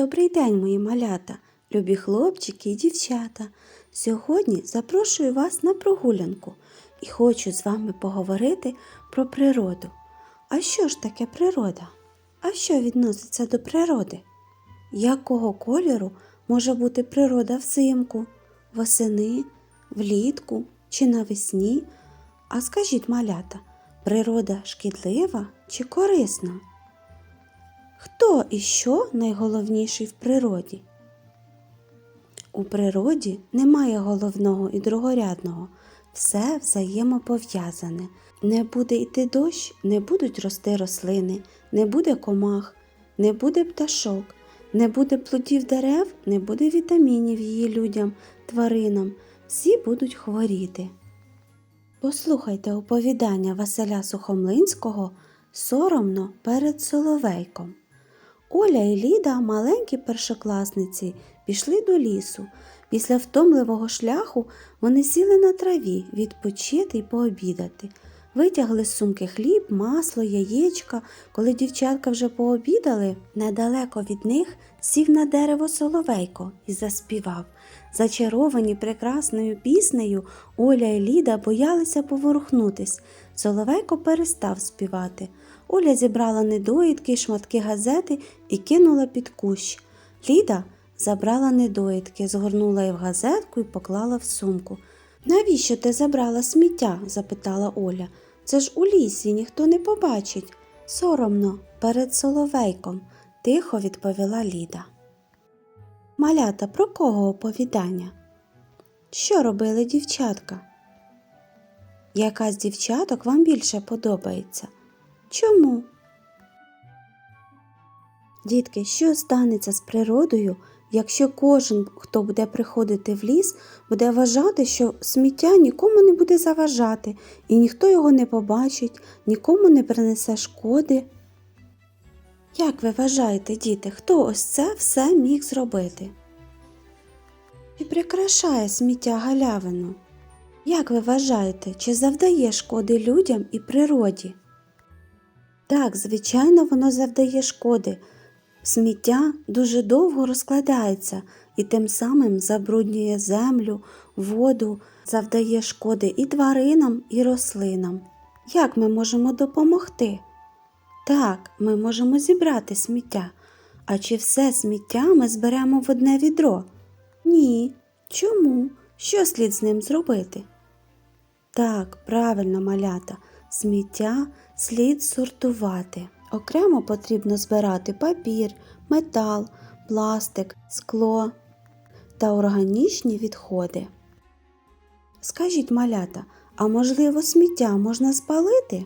Добрий день, мої малята, любі хлопчики і дівчата. Сьогодні запрошую вас на прогулянку і хочу з вами поговорити про природу. А що ж таке природа? А що відноситься до природи? Якого кольору може бути природа взимку, восени, влітку чи навесні? А скажіть, малята, природа шкідлива чи корисна? Хто і що найголовніший в природі? У природі немає головного і другорядного, все взаємопов'язане. Не буде йти дощ, не будуть рости рослини, не буде комах, не буде пташок, не буде плодів дерев, не буде вітамінів її людям, тваринам, всі будуть хворіти. Послухайте оповідання Василя Сухомлинського Соромно перед Соловейком. Оля і Ліда, маленькі першокласниці, пішли до лісу. Після втомливого шляху вони сіли на траві відпочити й пообідати. Витягли з сумки хліб, масло, яєчка. Коли дівчатка вже пообідали, недалеко від них сів на дерево соловейко і заспівав. Зачаровані прекрасною піснею, Оля і Ліда боялися поворухнутись. Соловейко перестав співати. Оля зібрала недоїдки, шматки газети і кинула під кущ. Ліда забрала недоїдки, згорнула їх в газетку і поклала в сумку. Навіщо ти забрала сміття? запитала Оля. Це ж у лісі ніхто не побачить. Соромно, перед соловейком, тихо відповіла Ліда. Малята, про кого оповідання? Що робили дівчатка? Яка з дівчаток вам більше подобається? Чому? Дітки, що станеться з природою, якщо кожен, хто буде приходити в ліс, буде вважати, що сміття нікому не буде заважати, і ніхто його не побачить, нікому не принесе шкоди? Як ви вважаєте, діти, хто ось це все міг зробити? Чи прикрашає сміття галявину? Як ви вважаєте, чи завдає шкоди людям і природі? Так, звичайно, воно завдає шкоди. Сміття дуже довго розкладається і тим самим забруднює землю, воду, завдає шкоди і тваринам, і рослинам. Як ми можемо допомогти? Так, ми можемо зібрати сміття. А чи все сміття ми зберемо в одне відро? Ні. Чому? Що слід з ним зробити? Так, правильно, малята, сміття слід сортувати. Окремо потрібно збирати папір, метал, пластик, скло та органічні відходи. Скажіть, малята, а можливо сміття можна спалити?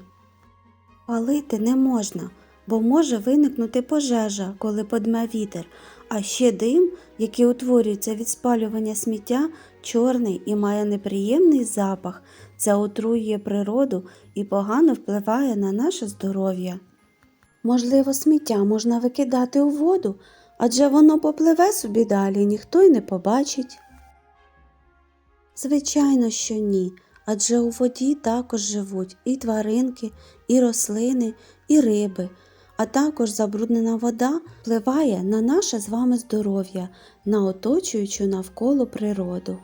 Палити не можна, бо може виникнути пожежа, коли подме вітер, а ще дим, який утворюється від спалювання сміття, чорний і має неприємний запах. Це отруює природу і погано впливає на наше здоров'я. Можливо, сміття можна викидати у воду, адже воно попливе собі далі, ніхто й не побачить. Звичайно, що ні, адже у воді також живуть і тваринки, і рослини, і риби, а також забруднена вода впливає на наше з вами здоров'я, на оточуючу навколо природу.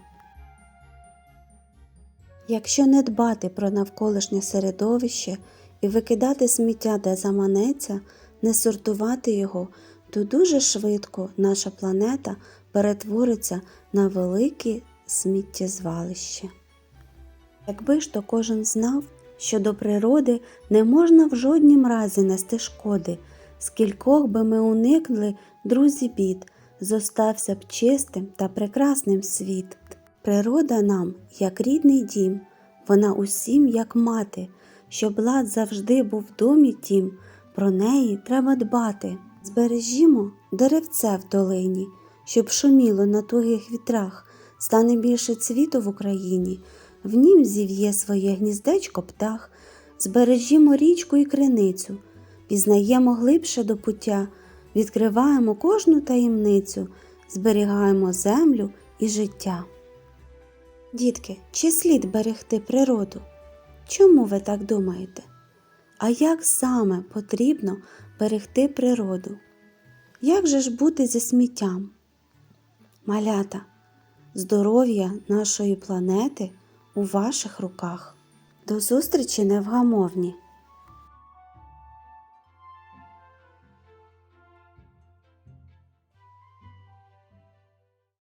Якщо не дбати про навколишнє середовище і викидати сміття, де заманеться, не сортувати його, то дуже швидко наша планета перетвориться на велике сміттєзвалище. Якби ж то кожен знав, що до природи не можна в жоднім разі нести шкоди, скількох би ми уникли, друзі бід, зостався б чистим та прекрасним світ. Природа нам, як рідний дім, вона усім, як мати, щоб лад завжди був в домі тім, про неї треба дбати. Збережімо деревце в долині, щоб шуміло на тугих вітрах, стане більше цвіту в Україні, в нім зів'є своє гніздечко птах, збережімо річку і криницю, пізнаємо глибше до пуття, відкриваємо кожну таємницю, зберігаємо землю і життя. Дітки, чи слід берегти природу? Чому ви так думаєте? А як саме потрібно берегти природу? як же ж бути зі сміттям? Малята, здоров'я нашої планети у ваших руках. До зустрічі невгамовні!